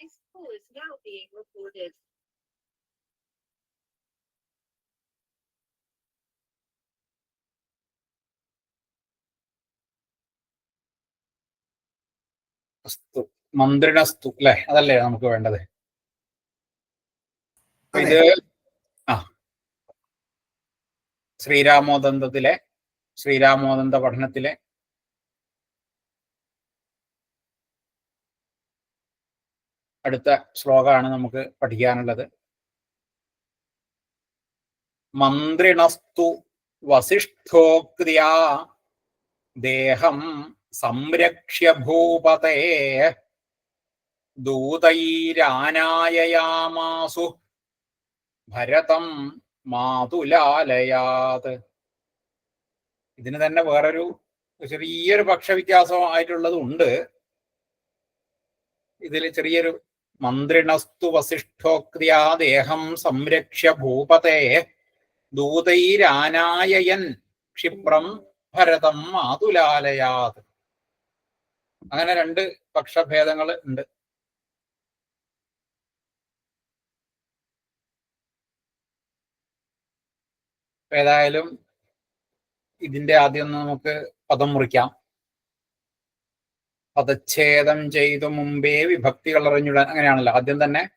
This call is now being recorded. അസ്തു മന്ത്രിണസ്തു അല്ലെ? അതല്ലേ നമുക്ക് വേണ്ടത്? ഇത് ആ. ശ്രീരാമോദന്തത്തിലെ ശ്രീരാമോദന്ത പഠനത്തിലെ അടുത്ത ശ്ലോകമാണ് നമുക്ക് പഠിക്കാനുള്ളത്. മന്ത്രിണസ്തു വസിഷ്ഠോക്രിയാ ദേഹം സംരക്ഷ്യ ഭൂപതേ ദൂതൈരാനായയാമാസു ഭരതം മാതുലാലയാത്. ഇതിന് തന്നെ വേറൊരു ചെറിയൊരു ഉണ്ട് ഇതിൽ ചെറിയൊരു മന്ത്രിണസ്തു വസിഷ്ഠോക്രിയാ ദേഹം സംരക്ഷ്യ ഭൂപതേ. ദൂതൈരാനായയൻ ക്ഷിപ്രം ഭരതം മാതുലാലയാത്. അങ്ങനെ രണ്ട് പക്ഷഭേദങ്ങൾ ഉണ്ട്. ഏതായാലും ഇതിന്റെ ആദ്യം നമുക്ക് പദം മുറിക്കാം. പദച്ഛേദം ചെയ്തു മുമ്പേ വിഭക്തികൾ അറിഞ്ഞു അങ്ങനെയാണല്ലോ. ആദ്യം തന്നെ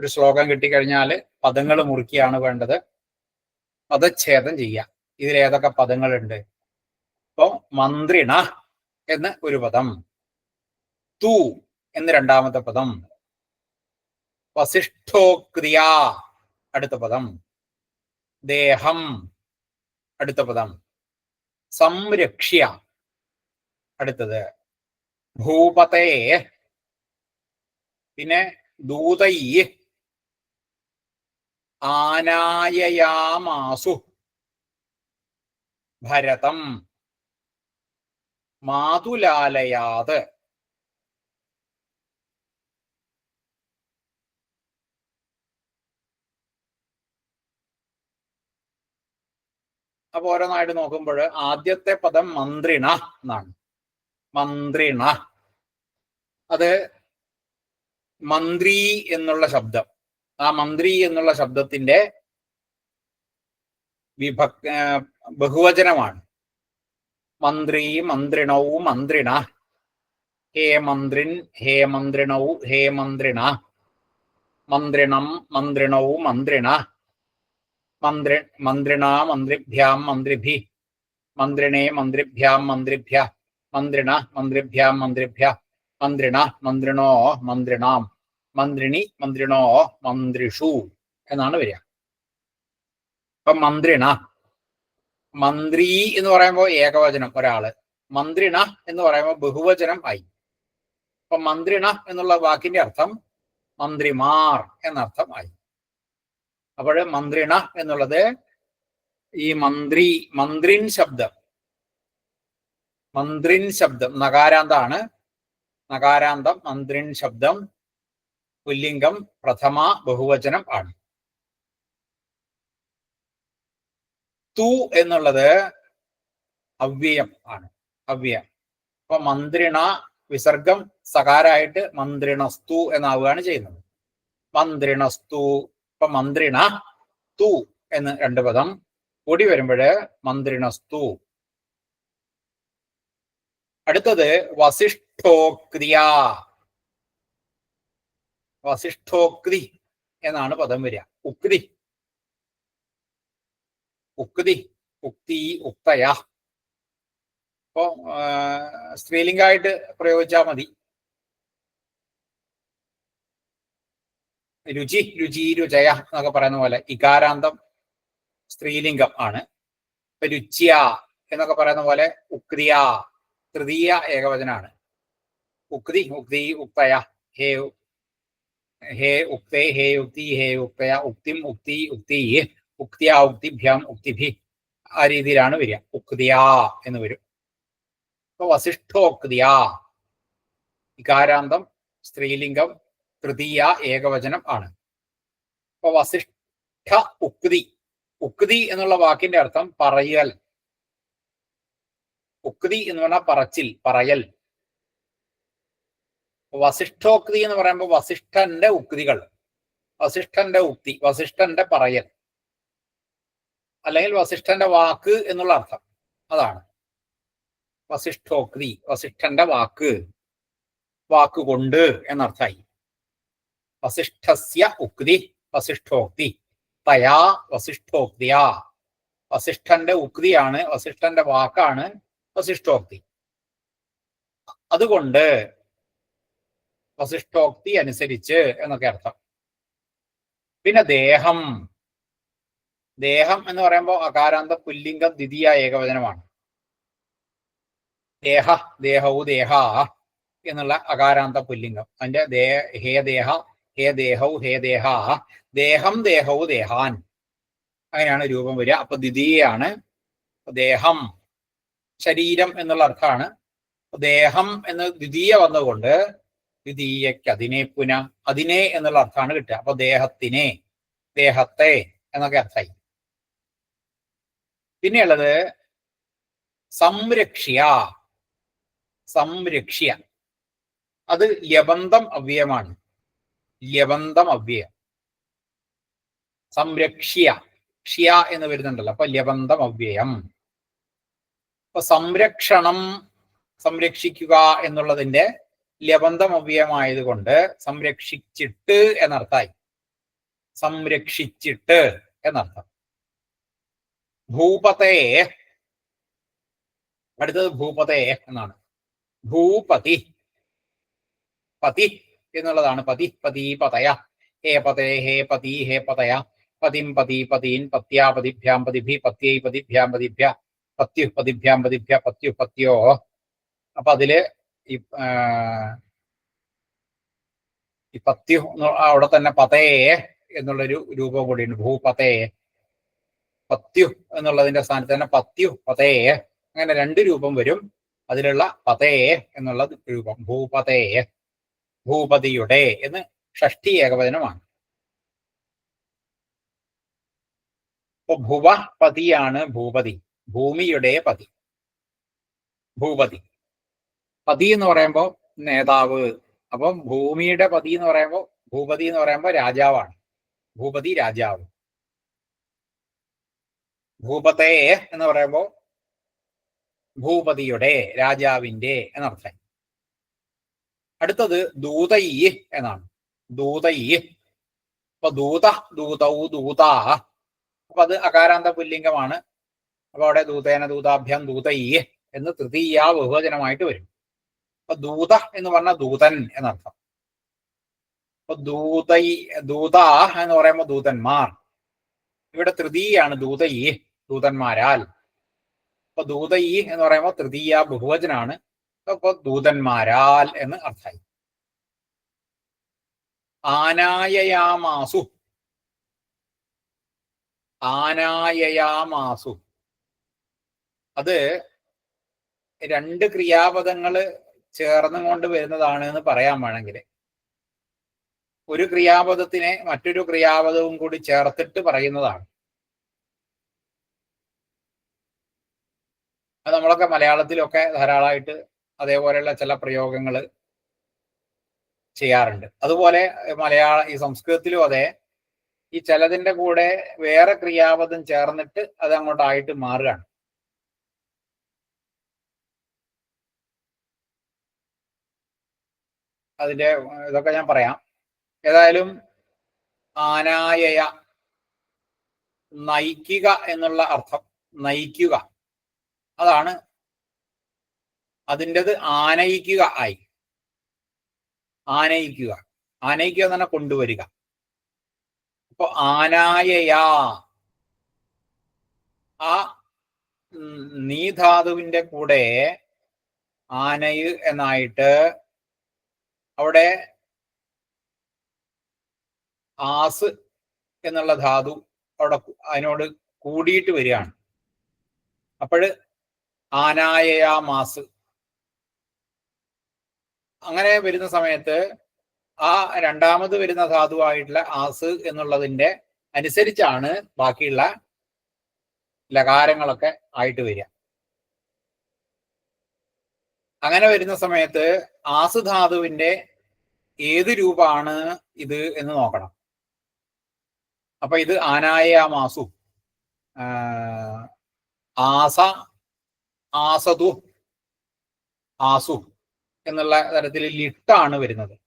ഒരു ശ്ലോകം കിട്ടിക്കഴിഞ്ഞാൽ പദങ്ങൾ മുറുക്കിയാണ് വേണ്ടത്. പദച്ഛേദം ചെയ്യാം ഇതിലേതൊക്കെ പദങ്ങളുണ്ട്? അപ്പോ മന്ത്രിണ എന്ന് ഒരു പദം. തു എന്ന് രണ്ടാമത്തെ പദം. വസിഷ്ഠോക്രിയ അടുത്ത പദം. ദേഹം അടുത്ത പദം. സംരക്ഷ്യ അടുത്തത്. ഭൂപതേ പിന്നെ ദൂതൈ ആനായയാമാസു. ഭരതം. മാതുലാലയാത്. അപ്പൊ ഓരോന്നായിട്ട് നോക്കുമ്പോൾ ആദ്യത്തെ പദം മന്ത്രിണ എന്നാണ്. മന്ത്രിണ. അത് മന്ത്രി എന്നുള്ള ശബ്ദം. ആ മന്ത്രി എന്നുള്ള ശബ്ദത്തിന്റെ വിഭക് ബഹുവചനമാണ്. മന്ത്രി മന്ത്രിണൗ മന്ത്രിണ. ഹേ മന്ത്രിൻ ഹേ മന്ത്രിണൗ ഹേ മന്ത്രിണ. മന്ത്രിണം മന്ത്രിണൗ മന്ത്രിണ. മന്ത്രി മന്ത്രിണ മന്ത്രിഭ്യാം മന്ത്രിഭി. മന്ത്രിണേ മന്ത്രിഭ്യാം മന്ത്രിഭ്യ. മന്ത്രിണ മന്ത്രിഭ്യാം മന്ത്രിഭ്യ മന്ത്രിണ മന്ത്രിണോ മന്ത്രിണാം മന്ത്രിണി മന്ത്രിണോ മന്ത്രിഷു എന്നാണ് വരിക. അപ്പൊ മന്ത്രിണ മന്ത്രി എന്ന് പറയുമ്പോൾ ഏകവചനം ഒരാൾ മന്ത്രിണ എന്ന് പറയുമ്പോൾ ബഹുവചനം ആയി. അപ്പൊ മന്ത്രിണ എന്നുള്ള വാക്കിന്റെ അർത്ഥം മന്ത്രിമാർ എന്നർത്ഥം ആയി. അപ്പോൾ മന്ത്രിണ എന്നുള്ളത് ഈ മന്ത്രി മന്ത്രിൻ ശബ്ദം മന്ത്രിൻ ശബ്ദം. നകാരാന്താണ്. നകാരാന്തം മന്ത്രിൻ ശബ്ദം പുല്ലിംഗം പ്രഥമ ബഹുവചനം ആണ്. തു എന്നുള്ളത് അവ്യയം ആണ്. അവ്യയം. അപ്പൊ മന്ത്രിണ വിസർഗം സകാരായിട്ട് മന്ത്രിണസ്തു എന്നാവുകയാണ് ചെയ്യുന്നത്. മന്ത്രിണസ്തു ഇപ്പൊ മന്ത്രിണ തു എന്ന് രണ്ട് പദം കൂടി വരുമ്പോഴ് മന്ത്രിണസ്തു അടുത്തത് വസിഷ്ഠോക്രിയ വസിഷ്ഠോക്തി എന്നാണ് പദം വരിക. ഉക്തി. ഉക്തി ഉക്തി ഉക്തയ. അപ്പോ സ്ത്രീലിംഗായിട്ട് പ്രയോഗിച്ചാൽ മതി. രുചി രുചി രുചയ എന്നൊക്കെ പറയുന്ന പോലെ ഇകാരാന്തം സ്ത്രീലിംഗം ആണ്. രുച്യ എന്നൊക്കെ പറയുന്ന പോലെ ഉക്രിയ തൃതീയ ഏകവചനമാണ് ഉക്തി ഉക്തി ഉക്തയ ഹേ ഹേ ഉക്തേ ഹേ ഉക്തി ഹേ ഉക്തയ ഉക്തിം ഉക്തി ഉക്തി ഉക്തിയ ഉക്തിഭ്യം ഉക്തിഭി. ആ രീതിയിലാണ് വരിക. ഉക്തിയ എന്ന് വരും. ഇപ്പൊ വസിഷ്ഠോക്തിയ ഇകാരാന്തം സ്ത്രീലിംഗം തൃതീയ ഏകവചനം ആണ്. ഇപ്പൊ വസിഷ്ഠ ഉക്തി. ഉക്തി എന്നുള്ള വാക്കിന്റെ അർത്ഥം പറയൽ. ഉക്തി എന്ന് പറഞ്ഞാൽ പറച്ചിൽ പറയൽ. വസിഷ്ഠോക്തി എന്ന് പറയുമ്പോൾ വസിഷ്ഠന്റെ ഉക്തികൾ. വസിഷ്ഠന്റെ ഉക്തി വസിഷ്ഠന്റെ പറയൽ. അല്ലെങ്കിൽ വസിഷ്ഠന്റെ വാക്ക് എന്നുള്ള അർത്ഥം. അതാണ്. വസിഷ്ഠോക്തി വസിഷ്ഠന്റെ വാക്ക്. വാക്കുകൊണ്ട് എന്നർത്ഥമായി. വസിഷ്ഠസ്യ ഉക്തി വസിഷ്ഠോക്തി. തയാ വസിഷ്ഠോക്തിയാ. വസിഷ്ഠന്റെ ഉക്തിയാണ് വസിഷ്ഠന്റെ വാക്കാണ് വസിഷ്ഠോക്തി. അതുകൊണ്ട് വസിഷ്ഠോക്തി അനുസരിച്ച് എന്നൊക്കെ അർത്ഥം. പിന്നെ ദേഹം. ദേഹം എന്ന് പറയുമ്പോൾ അകാരാന്ത പുല്ലിംഗം ദ്വിതീയ ഏകവചനമാണ്. ദേഹ ദേഹവും ദേഹ എന്നുള്ള അകാരാന്ത പുല്ലിംഗം. അതിന്റെ ദേ ഹേ ദേഹ ഹേ ദേഹവും ഹേ ദേഹ. ദേഹം ദേഹവും ദേഹാൻ. അങ്ങനെയാണ് രൂപം വരിക. അപ്പൊ ദ്വിതീയാണ് ദേഹം. ശരീരം എന്നുള്ള അർത്ഥമാണ്. ദേഹം എന്ന് ദ്വിതീയ വന്നുകൊണ്ട് ദ്വിതീയക്ക് അതിനെ പുന അതിനെ എന്നുള്ള അർത്ഥമാണ് കിട്ടുക. അപ്പൊ ദേഹത്തിനെ ദേഹത്തെ എന്നൊക്കെ അർത്ഥമായി. പിന്നെയുള്ളത് സംരക്ഷ്യ. സംരക്ഷ്യ. അത് ലബന്ധം അവ്യയമാണ്. ലബന്ധം അവ്യയം. സംരക്ഷ്യ. ക്ഷ്യ എന്ന് വരുന്നുണ്ടല്ലോ. അപ്പൊ ലബന്ധം അവ്യയം. അപ്പൊ സംരക്ഷണം സംരക്ഷിക്കുക എന്നുള്ളതിന്റെ ലബന്ധം അവ്യയമായതുകൊണ്ട് സംരക്ഷിച്ചിട്ട് എന്നർത്ഥമായി. സംരക്ഷിച്ചിട്ട് എന്നർത്ഥം. ഭൂപതേ. അടുത്തത് ഭൂപതേ എന്നാണ്. ഭൂപതി. പതി എന്നുള്ളതാണ് പതി. പതി പതയ ഹേ പതേ ഹേ പതി ഹേ പതയ. പതിം പതി പതിൻ പത്യാ പതിഭ്യാം പതിഭി പത്യൈ പതിഭ്യാം പതിഭ്യ. പത്യു പതിഭ്യാം പതിഭ്യ പത്യു പത്യോ അപ്പൊ അതിൽ ഈ പത്യു അവിടെ തന്നെ പതേ എന്നുള്ളൊരു രൂപം കൂടിയുണ്ട്. ഭൂപതേ പത്യു എന്നുള്ളതിന്റെ സ്ഥാനത്ത് തന്നെ പത്യു പതേ. അങ്ങനെ രണ്ട് രൂപം വരും. അതിലുള്ള പതേ എന്നുള്ള രൂപം. ഭൂപതേ ഭൂപതിയുടെ എന്ന് ഷഷ്ടി ഏകവചനമാണ്. അപ്പൊ ഭുവ പതിയാണ് ഭൂപതി. ഭൂമിയുടെ പതി. ഭൂപതി. പതി എന്ന് പറയുമ്പോൾ നേതാവ്. അപ്പം ഭൂമിയുടെ പതി എന്ന് പറയുമ്പോൾ ഭൂപതി എന്ന് പറയുമ്പോൾ രാജാവാണ്. ഭൂപതി രാജാവ്. ഭൂപതേ എന്ന് പറയുമ്പോൾ ഭൂപതിയുടെ രാജാവിന്റെ എന്നർത്ഥം. അടുത്തത് ദൂതൈ എന്നാണ്. ദൂതൈ. അപ്പൊ ദൂത ദൂതൗ ദൂത. അപ്പൊ അത് അകാരാന്ത പുല്ലിംഗമാണ് അപ്പൊ അവിടെ ദൂതേന ദൂതാഭ്യാം ദൂതൈ എന്ന് തൃതീയ ബഹുവചനമായിട്ട് വരും. അപ്പൊ ദൂത എന്ന് പറഞ്ഞ ദൂതൻ എന്നർത്ഥം. അപ്പൊ ദൂതൈ ദൂത എന്ന് പറയുമ്പോൾ ദൂതന്മാർ. ഇവിടെ തൃതീയാണ് ദൂതൈ ദൂതന്മാരാൽ. അപ്പൊ ദൂതൈ എന്ന് പറയുമ്പോൾ തൃതീയ ബഹുവചനാണ്. അപ്പൊ ദൂതന്മാരാൽ എന്ന് അർത്ഥമായി. ആനായയാമാസു. ആനായയാമാസു. അത് രണ്ട് ക്രിയാപദങ്ങൾ ചേർന്നും കൊണ്ട് വരുന്നതാണ് എന്ന് പറയാൻ വേണമെങ്കിൽ. ഒരു ക്രിയാപദത്തിനെ മറ്റൊരു ക്രിയാപദവും കൂടി ചേർത്തിട്ട് പറയുന്നതാണ്. അത് നമ്മളൊക്കെ മലയാളത്തിലൊക്കെ ധാരാളമായിട്ട് അതേപോലെയുള്ള ചില പ്രയോഗങ്ങൾ ചെയ്യാറുണ്ട്. അതുപോലെ മലയാള ഈ സംസ്കൃതത്തിലും അതെ ഈ ചിലതിന്റെ കൂടെ വേറെ ക്രിയാപദം ചേർന്നിട്ട് അത് അങ്ങോട്ടായിട്ട് മാറുകയാണ്. അതിന്റെ ഇതൊക്കെ ഞാൻ പറയാം. ഏതായാലും ആനായയ നയിക്കുക എന്നുള്ള അർത്ഥം നയിക്കുക. അതാണ് അതിന്റെത് ആനയിക്കുക ആയി. ആനയിക്കുക. ആനയിക്കുക എന്ന് പറഞ്ഞാൽ കൊണ്ടുവരിക. അപ്പൊ ആനായയാ. ആ നീധാതുവിന്റെ കൂടെ ആനയ് എന്നായിട്ട് അവിടെ ആസ് എന്നുള്ള ധാതു അവിടെ അതിനോട് കൂടിയിട്ട് വരികയാണ്. അപ്പോഴ് ആനായയാ മാസ്. അങ്ങനെ വരുന്ന സമയത്ത് ആ രണ്ടാമത് വരുന്ന ധാതുവായിട്ടുള്ള ആസ് എന്നുള്ളതിന്റെ അനുസരിച്ചാണ് ബാക്കിയുള്ള ലകാരങ്ങളൊക്കെ ആയിട്ട് വരിക. അങ്ങനെ വരുന്ന സമയത്ത് ആസ് ധാതുവിന്റെ ഏത് രൂപമാണ് ഇത് എന്ന് നോക്കണം. അപ്പൊ ഇത് ആനായാമാസു. ആസ ആസതു ആസു എന്നുള്ള തരത്തിൽ ലിട്ടാണ് വരുന്നത്.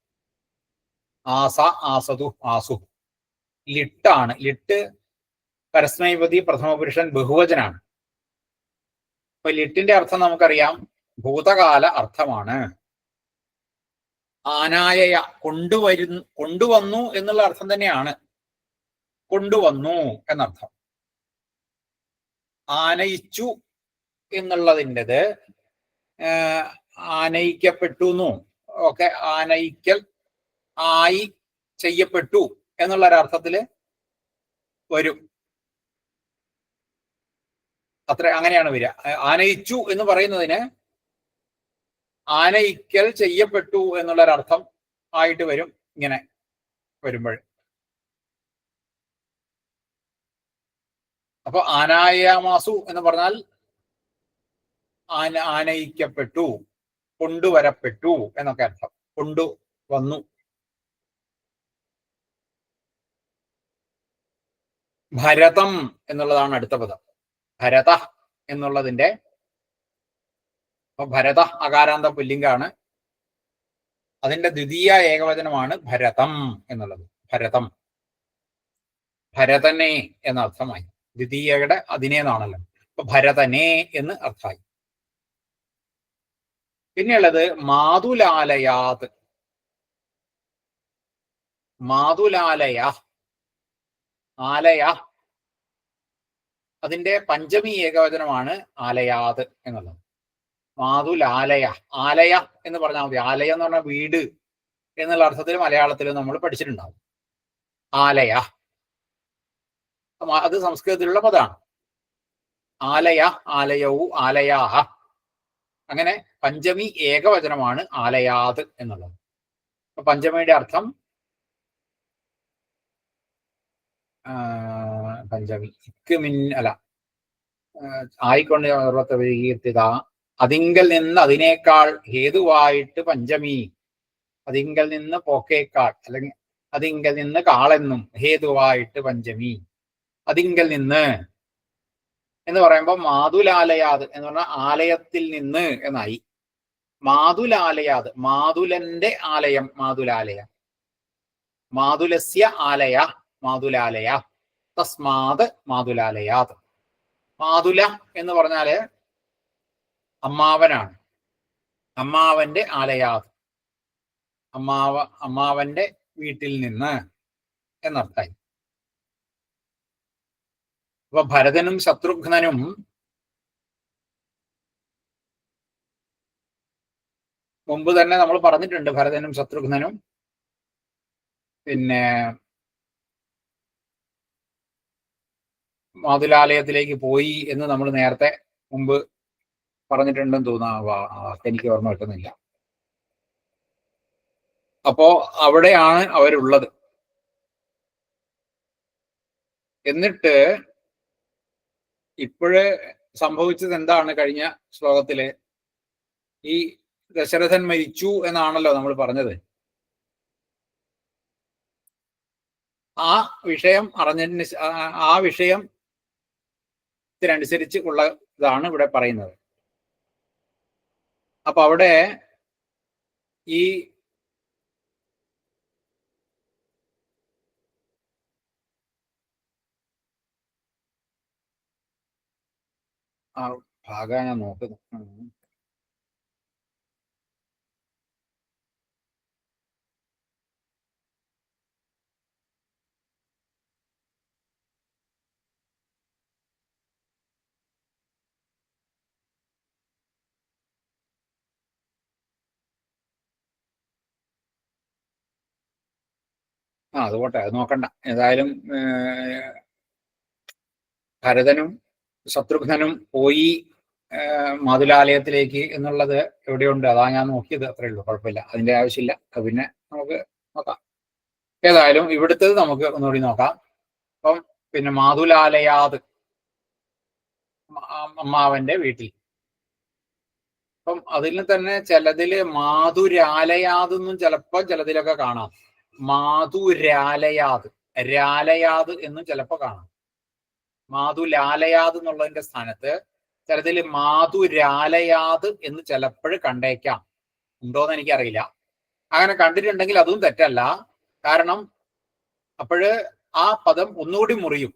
ആസ ആസതു ആസു. ലിട്ടാണ്. ലിട്ട് പരസ്മൈപതി പ്രഥമ പുരുഷൻ ബഹുവചനാണ്. അപ്പൊ ലിട്ടിന്റെ അർത്ഥം നമുക്കറിയാം. ഭൂതകാല അർത്ഥമാണ്. ആനായയ കൊണ്ടുവരു കൊണ്ടുവന്നു എന്നുള്ള അർത്ഥം തന്നെയാണ്. കൊണ്ടുവന്നു എന്നർത്ഥം. ആനയിച്ചു എന്നുള്ളതിന്റെത് ആനയിക്കപ്പെട്ടു ഒക്കെ ആനയിക്കൽ ആയി ചെയ്യപ്പെട്ടു എന്നുള്ള ഒരർത്ഥത്തിൽ വരും. അത്ര അങ്ങനെയാണ് വരിക. ആനയിച്ചു എന്ന് പറയുന്നതിന് ആനയിക്കൽ ചെയ്യപ്പെട്ടു എന്നുള്ളൊരർത്ഥം ആയിട്ട് വരും ഇങ്ങനെ വരുമ്പോൾ. അപ്പൊ ആനായാമാസു എന്ന് പറഞ്ഞാൽ ആന ആനയിക്കപ്പെട്ടു കൊണ്ടുവരപ്പെട്ടു എന്നൊക്കെ അർത്ഥം. കൊണ്ടു വന്നു. ഭരതം എന്നുള്ളതാണ് അടുത്ത പദം. ഭരത എന്നുള്ളതിന്റെ അപ്പൊ ഭരത അകാരാന്ത പുല്ലിംഗാണ്. അതിന്റെ ദ്വിതീയ ഏകവചനമാണ് ഭരതം എന്നുള്ളത്. ഭരതം. ഭരതനെ എന്ന അർത്ഥമായി. ദ്വിതീയയുടെ അതിനേന്നാണല്ലോ. അപ്പൊ ഭരതനെ എന്ന് അർത്ഥമായി. പിന്നെയുള്ളത് മാതുലാലയാത്. മാതുലാലയ. ആലയ. അതിന്റെ പഞ്ചമി ഏകവചനമാണ് ആലയാത് എന്നുള്ളത്. മാതുലാലയ ആലയ ആലയ എന്ന് പറഞ്ഞാൽ മതി. ആലയ എന്ന് പറഞ്ഞാൽ വീട് എന്നുള്ള അർത്ഥത്തിൽ മലയാളത്തിൽ നമ്മൾ പഠിച്ചിട്ടുണ്ടാവും. ആലയ. അത് സംസ്കൃതത്തിലുള്ള പദമാണ്. ആലയ ആലയവും ആലയാഹ. അങ്ങനെ പഞ്ചമി ഏകവചനമാണ് ആലയാത് എന്നുള്ളത്. അപ്പൊ പഞ്ചമിയുടെ അർത്ഥം പഞ്ചമി ഇക്ക് മിൻ അല്ല ആയിക്കൊണ്ട് വികീർത്തിത അതിങ്കൽ നിന്ന് അതിനേക്കാൾ ഹേതുവായിട്ട് പഞ്ചമി. അതിങ്കൽ നിന്ന് പോക്കേക്കാൾ അല്ലെങ്കിൽ അതിങ്കൽ നിന്ന് കാളെന്നും ഹേതുവായിട്ട് പഞ്ചമി. അതിങ്കൽ നിന്ന് എന്ന് പറയുമ്പോൾ മാതുലാലയാത് എന്ന് പറഞ്ഞാൽ ആലയത്തിൽ നിന്ന് എന്നായി. മാതുലാലയാത് മാതുലന്റെ ആലയം മാതുലാലയ. മാതുലസ്യ ആലയ മാതുലാലയ. തസ്മാത് മാതുലാലയാത്. മാതുല എന്ന് പറഞ്ഞാൽ അമ്മാവനാണ്. അമ്മാവന്റെ ആലയാത് അമ്മാവ അമ്മാവന്റെ വീട്ടിൽ നിന്ന് എന്നർത്ഥമായി. അപ്പൊ ഭരതനും ശത്രുഘ്നനും മുമ്പ് തന്നെ നമ്മൾ പറഞ്ഞിട്ടുണ്ട് ഭരതനും ശത്രുഘ്നനും. പിന്നെ മാതുലാലയത്തിലേക്ക് പോയി എന്ന് നമ്മൾ നേരത്തെ മുമ്പ് പറഞ്ഞിട്ടുണ്ടെന്ന് തോന്നുന്നു. എനിക്ക് ഓർമ്മ കിട്ടുന്നില്ല. അപ്പോ അവിടെയാണ് അവരുള്ളത്. എന്നിട്ട് ഇപ്പോഴ് സംഭവിച്ചത് എന്താണ് കഴിഞ്ഞ ശ്ലോകത്തിലെ? ഈ ദശരഥൻ മരിച്ചു എന്നാണല്ലോ നമ്മൾ പറഞ്ഞത്. ആ വിഷയം അറിഞ്ഞതിന് ആ- ആ വിഷയം ത്തിനനുസരിച്ച് ഉള്ള ഇതാണ് ഇവിടെ പറയുന്നത്. അപ്പൊ അവിടെ ഈ ആ ഭാഗം ഞാൻ നോക്കുന്നു ആ അത് പോട്ടെ അത് നോക്കണ്ട. ഏതായാലും ഭരതനും ശത്രുഘ്നനും പോയി മാതുലാലയത്തിലേക്ക് എന്നുള്ളത് എവിടെയുണ്ട്? അതാ ഞാൻ നോക്കിയത് അത്രേ ഉള്ളൂ കുഴപ്പമില്ല. അതിന്റെ ആവശ്യമില്ല. പിന്നെ നമുക്ക് നോക്കാം. ഏതായാലും ഇവിടുത്തത് നമുക്ക് ഒന്നുകൂടി നോക്കാം. അപ്പം പിന്നെ മാതുലാലയാത് അമ്മാവന്റെ വീട്ടിൽ. അപ്പം അതിൽ തന്നെ ചിലതിൽ മാതുരാലയാതെന്നും ചിലപ്പോ ചിലതിലൊക്കെ കാണാം. മാതുരാലയാത് രാലയാത് എന്ന് ചിലപ്പോൾ കാണാം. മാതുലാലയാത് എന്നുള്ളതിന്റെ സ്ഥാനത്ത് ചിലതിൽ മാതുരാലയാത് എന്ന് ചിലപ്പോൾ കണ്ടേക്കാം. ഉണ്ടോന്ന് എനിക്കറിയില്ല. അങ്ങനെ കണ്ടിട്ടുണ്ടെങ്കിൽ അതും തെറ്റല്ല. കാരണം അപ്പോഴ് ആ പദം ഒന്നുകൂടി മുറിയും.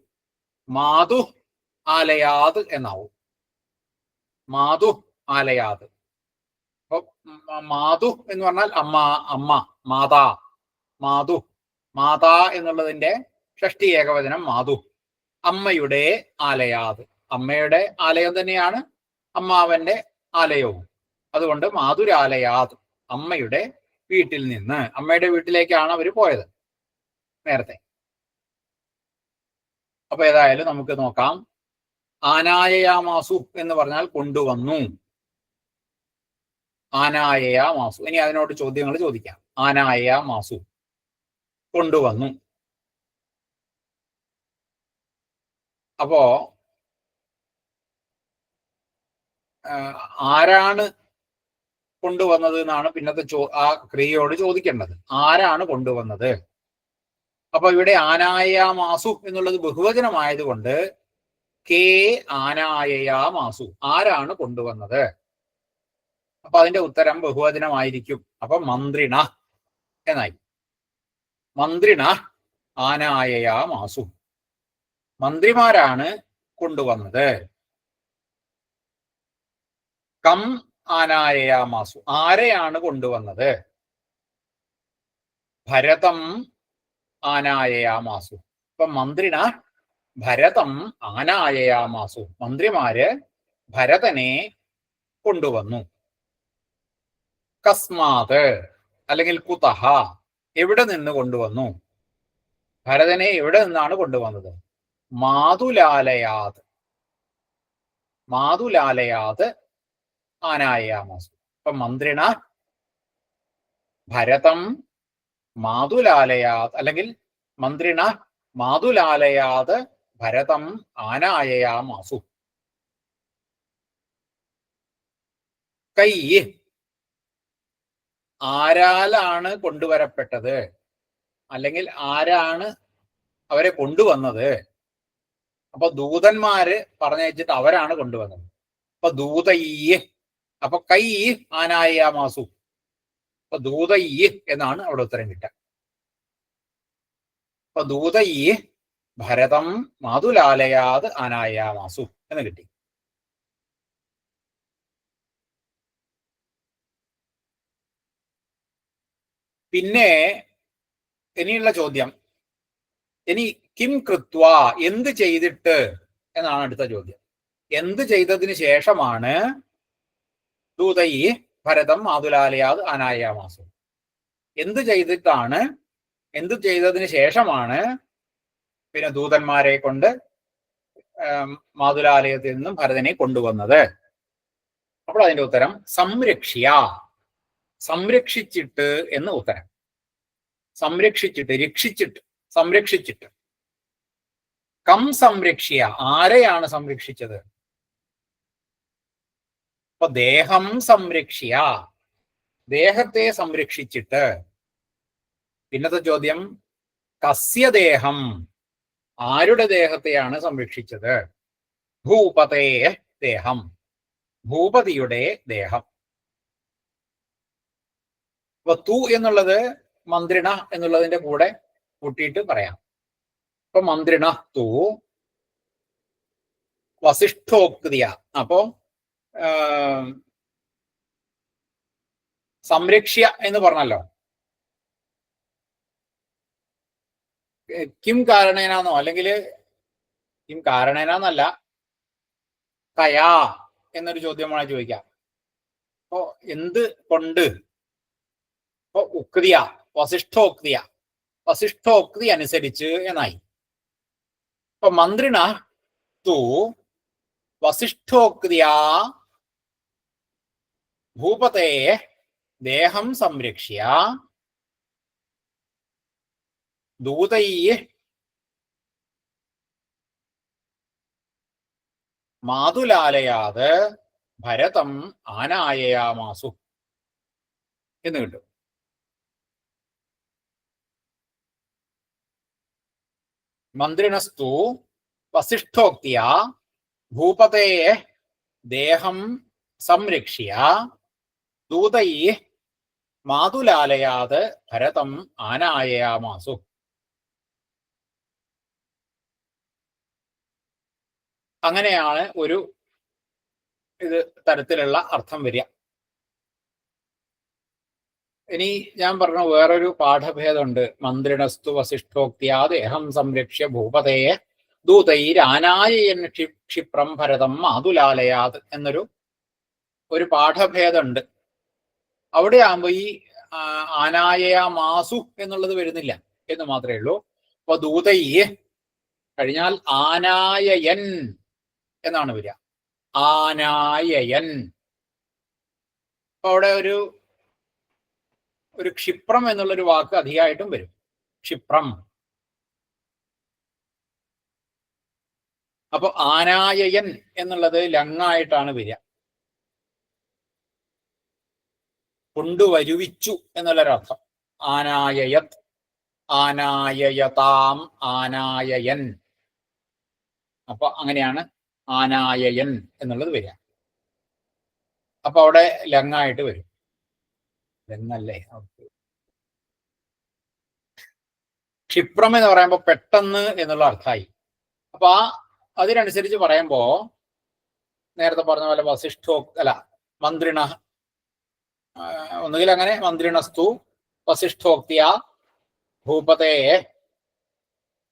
മാതു ആലയാത് എന്നാവും. മാതു ആലയാത് അപ്പൊ മാതു എന്ന് പറഞ്ഞാൽ അമ്മ അമ്മ മാതാ. മാതു മാതാ എന്നുള്ളതിന്റെ ഷഷ്ടി ഏകവചനം മാതു അമ്മയുടെ ആലയാത്. അമ്മയുടെ ആലയം തന്നെയാണ് അമ്മാവന്റെ ആലയവും. അതുകൊണ്ട് മാതുരാലയാത് അമ്മയുടെ വീട്ടിൽ നിന്ന്. അമ്മയുടെ വീട്ടിലേക്കാണ് അവർ പോയത് നേരത്തെ. അപ്പൊ ഏതായാലും നമുക്ക് നോക്കാം. ആനായയാമാസു എന്ന് പറഞ്ഞാൽ കൊണ്ടുവന്നു. ആനായയാമാസു. ഇനി അതിനോട് ചോദ്യങ്ങൾ ചോദിക്കാം. ആനായയാമാസു. കൊണ്ടുവന്നു. അപ്പോ ആരാണ് കൊണ്ടുവന്നത് എന്നാണ് പിന്നത്തെ ചോ ആ ക്രിയയോട് ചോദിക്കേണ്ടത്. ആരാണ് കൊണ്ടുവന്നത്? അപ്പൊ ഇവിടെ ആനായയാമാസു എന്നുള്ളത് ബഹുവചനമായതുകൊണ്ട് കേ ആനായയാമാസു ആരാണ് കൊണ്ടുവന്നത്? അപ്പൊ അതിന്റെ ഉത്തരം ബഹുവചനമായിരിക്കും. അപ്പൊ മന്ത്രിണ എന്നായി. മന്ത്രിണ ആനായയാ മാസു മന്ത്രിമാരാണ് കൊണ്ടുവന്നത്. കം ആനായയാ മാസു ആരെയാണ് കൊണ്ടുവന്നത്? ഭരതം ആനായയാ മാസു ഇപ്പൊ മന്ത്രിണ ഭരതം ആനായയാ മാസു മന്ത്രിമാര് ഭരതനെ കൊണ്ടുവന്നു. കസ്മാത് അല്ലെങ്കിൽ കുതഹ എവിടെ നിന്ന് കൊണ്ടുവന്നു? ഭരതനെ എവിടെ നിന്നാണ് കൊണ്ടുവന്നത്? മാതുലാലയാത്. മാതുലാലയാത് ആനായാമാസു. അപ്പൊ മന്ത്രിണ ഭരതം മാതുലാലയാത് അല്ലെങ്കിൽ മന്ത്രിണ മാതുലാലയാത് ഭരതം ആനായയാമാസു കൈ ആരാലാണ് കൊണ്ടുവരപ്പെട്ടത്? അല്ലെങ്കിൽ ആരാണ് അവരെ കൊണ്ടുവന്നത്? അപ്പൊ ദൂതന്മാര് പറഞ്ഞയച്ചിട്ട് അവരാണ് കൊണ്ടുവന്നത്. അപ്പൊ ദൂതയ്യ അപ്പൊ കൈ ആനായ മാസു. അപ്പൊ ദൂതയ്യ എന്നാണ് അവിടെ ഉത്തരം കിട്ടുക. അപ്പൊ ദൂതയ്യ ഭരതം മാതുലാലയാത് ആനായാമാസു എന്ന് കിട്ടി. പിന്നെ ഇനിയുള്ള ചോദ്യം. ഇനി കിം കൃത്വ എന്ത് ചെയ്തിട്ട് എന്നാണ് അടുത്ത ചോദ്യം. എന്ത് ചെയ്തതിന് ശേഷമാണ് ദൂതൈ ഭരതം മാതുലാലയാത് അനായാമാസു. എന്ത് ചെയ്തിട്ടാണ് എന്ത് ചെയ്തതിന് ശേഷമാണ് പിന്നെ ദൂതന്മാരെ കൊണ്ട് മാതുലാലയത്തിൽ നിന്നും ഭരതനെ കൊണ്ടുവന്നത്? അപ്പോൾ അതിന്റെ ഉത്തരം സംരക്ഷ്യ. സംരക്ഷിച്ചിട്ട് എന്ന ഉത്തരം. സംരക്ഷിച്ചിട്ട് രക്ഷിച്ചിട്ട് സംരക്ഷിച്ചിട്ട്. കം സംരക്ഷ്യ ആരെയാണ് സംരക്ഷിച്ചത്? അപ്പൊ ദേഹം സംരക്ഷ്യ ദേഹത്തെ സംരക്ഷിച്ചിട്ട്. പിന്നത്തെ ചോദ്യം കസ്യ ദേഹം ആരുടെ ദേഹത്തെയാണ് സംരക്ഷിച്ചത്? ഭൂപതേ ദേഹം ഭൂപതിയുടെ ദേഹം. അപ്പൊ എന്നുള്ളത് മന്ത്രിണ എന്നുള്ളതിന്റെ കൂടെ കൂട്ടിയിട്ട് പറയാം. അപ്പൊ മന്ത്രിണ തു വസിഷ്ഠോക്തിയ. അപ്പോ സംരക്ഷ്യ എന്ന് പറഞ്ഞല്ലോ. കിം കാരണേനാന്നോ? അല്ലെങ്കിൽ കിം കാരണേനാന്നല്ല കയാ എന്നൊരു ചോദ്യമാണ് ചോദിക്കാം അപ്പോ എന്ത് കൊണ്ട് അപ്പൊ ഉക്തിയ വസിഷ്ഠോക്തിയ വസിഷ്ഠോക്തി അനുസരിച്ച് എന്നായി. അപ്പൊ മന്ത്രിണ തു വസിഷ്ഠോക്തിയ ഭൂപതേ ദേഹം സംരക്ഷ്യ ദൂതൈ മാതുലാലയാത് ഭരതം ആനായയാമാസു. എന്ന് കിട്ടും. മന്ത്രിണസ്തു വസിഷ്ഠോക്തിയ ഭൂപതയെ ദേഹം സംരക്ഷ്യ ദൂതൈ മാതുലാലയാത് ഭരതം ആനായയാമാസു. അങ്ങനെയാണ് ഒരു ഇത് തരത്തിലുള്ള അർത്ഥം വരിക. ഇനി ഞാൻ പറഞ്ഞ വേറൊരു പാഠഭേദമുണ്ട്. മന്ത്രിണസ്തു വസിഷ്ഠോക്തിയാദേഹം സംരക്ഷ്യ ഭൂപതയെ ദൂതൈരാനായയൻ ക്ഷി ക്ഷിപ്രം ഭരതം മാതുലാലയാത് എന്നൊരു ഒരു പാഠഭേദമുണ്ട്. അവിടെ ആകുമ്പോ ഈ ആനായ മാസു എന്നുള്ളത് വരുന്നില്ല എന്ന് മാത്രമേ ഉള്ളൂ. അപ്പൊ ദൂതൈ കഴിഞ്ഞാൽ ആനായയൻ എന്നാണ് വരിക. ആനായയൻ. അപ്പൊ അവിടെ ഒരു ഒരു ക്ഷിപ്രം എന്നുള്ളൊരു വാക്ക് അധികമായിട്ടും വരും. ക്ഷിപ്രം. അപ്പൊ ആനായയൻ എന്നുള്ളത് ലങ്ങായിട്ടാണ് വരിക. കൊണ്ടുവരുവിച്ചു എന്നുള്ളൊരർത്ഥം. ആനായയത് ആനായയതാം ആനായയൻ. അപ്പൊ അങ്ങനെയാണ് ആനായയൻ എന്നുള്ളത് വരിക. അപ്പൊ അവിടെ ലങ്ങായിട്ട് വരും. ഓക്കേ. ക്ഷിപ്രം എന്ന് പറയുമ്പോൾ പെട്ടെന്ന് എന്നുള്ള അർത്ഥമായി. അപ്പൊ ആ അതിനനുസരിച്ച് പറയുമ്പോ നേരത്തെ പറഞ്ഞ പോലെ വസിഷ്ഠോ അല്ല മന്ത്രിണ ഒന്നുകിൽ അങ്ങനെ മന്ത്രിണസ്തു വസിഷ്ഠോക്തിയ ഭൂപതയെ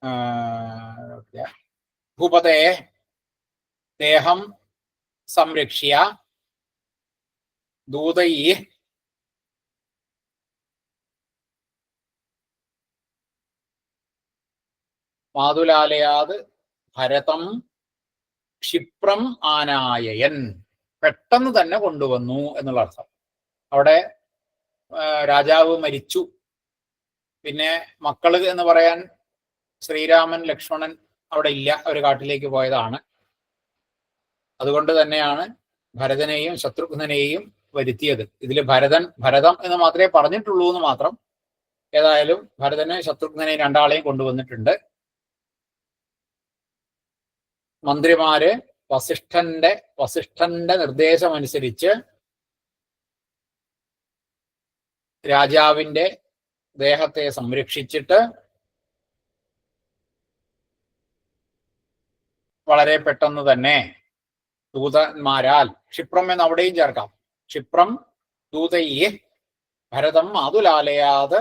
ഭൂപതയെ ഭൂപതേ ദേഹം സംരക്ഷ്യ ദൂതൈ മാതുലാലയാത് ഭരതം ക്ഷിപ്രം ആനായയൻ. പെട്ടെന്ന് തന്നെ കൊണ്ടുവന്നു എന്നുള്ള അർത്ഥം. അവിടെ രാജാവ് മരിച്ചു. പിന്നെ മക്കൾ എന്ന് പറയാൻ ശ്രീരാമൻ ലക്ഷ്മണൻ അവിടെ ഇല്ല. ഒരു കാട്ടിലേക്ക് പോയതാണ്. അതുകൊണ്ട് തന്നെയാണ് ഭരതനെയും ശത്രുഘ്നെയും വരുത്തിയത്. ഇതിൽ ഭരതൻ ഭരതം എന്ന് മാത്രമേ പറഞ്ഞിട്ടുള്ളൂ എന്ന് മാത്രം. ഏതായാലും ഭരതനെ ശത്രുഘ്നെയും രണ്ടാളെയും കൊണ്ടുവന്നിട്ടുണ്ട്. മന്ത്രിമാര് വസിഷ്ഠന്റെ വസിഷ്ഠന്റെ നിർദ്ദേശമനുസരിച്ച് രാജാവിന്റെ ദേഹത്തെ സംരക്ഷിച്ചിട്ട് വളരെ പെട്ടെന്ന് തന്നെ ദൂതന്മാരാൽ ക്ഷിപ്രം എന്ന് അവിടെയും ചേർക്കാം. ക്ഷിപ്രം ദൂതയെ ഭരതം അതുലാലയാത്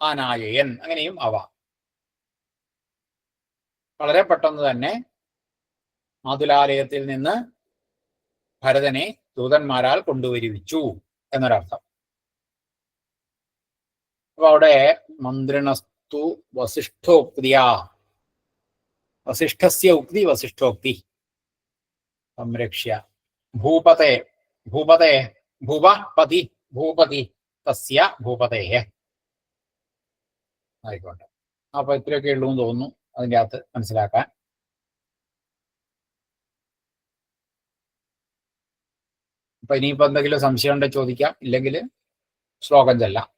ആനായയൻ അങ്ങനെയും ആവാം. വളരെ പെട്ടെന്ന് തന്നെ മാതുലാലയത്തിൽ നിന്ന് ഭരതനെ ദൂതന്മാരാൽ കൊണ്ടുവരുവിച്ചു എന്നൊരർത്ഥം. അപ്പൊ അവിടെ മന്ത്രിണസ്തു വസിഷ്ഠോക്തിയ. വസിഷ്ഠസ്യ ഉക്തി വസിഷ്ഠോക്തി. സംരക്ഷ്യ. ഭൂപതേ ഭൂപതേ ഭുവപതി ഭൂപതി തസ്യ ഭൂപതേ ആയിക്കോട്ടെ. അപ്പൊ ഇത്രയൊക്കെ ഉള്ളൂ എന്ന് തോന്നുന്നു. അതിന്റെ അകത്ത് മനസ്സിലാക്കാൻ. അപ്പൊ ഇനിയിപ്പോ എന്തെങ്കിലും സംശയം ഉണ്ടെങ്കിൽ ചോദിക്കാം. ഇല്ലെങ്കിൽ ശ്ലോകം ചെല്ലാം.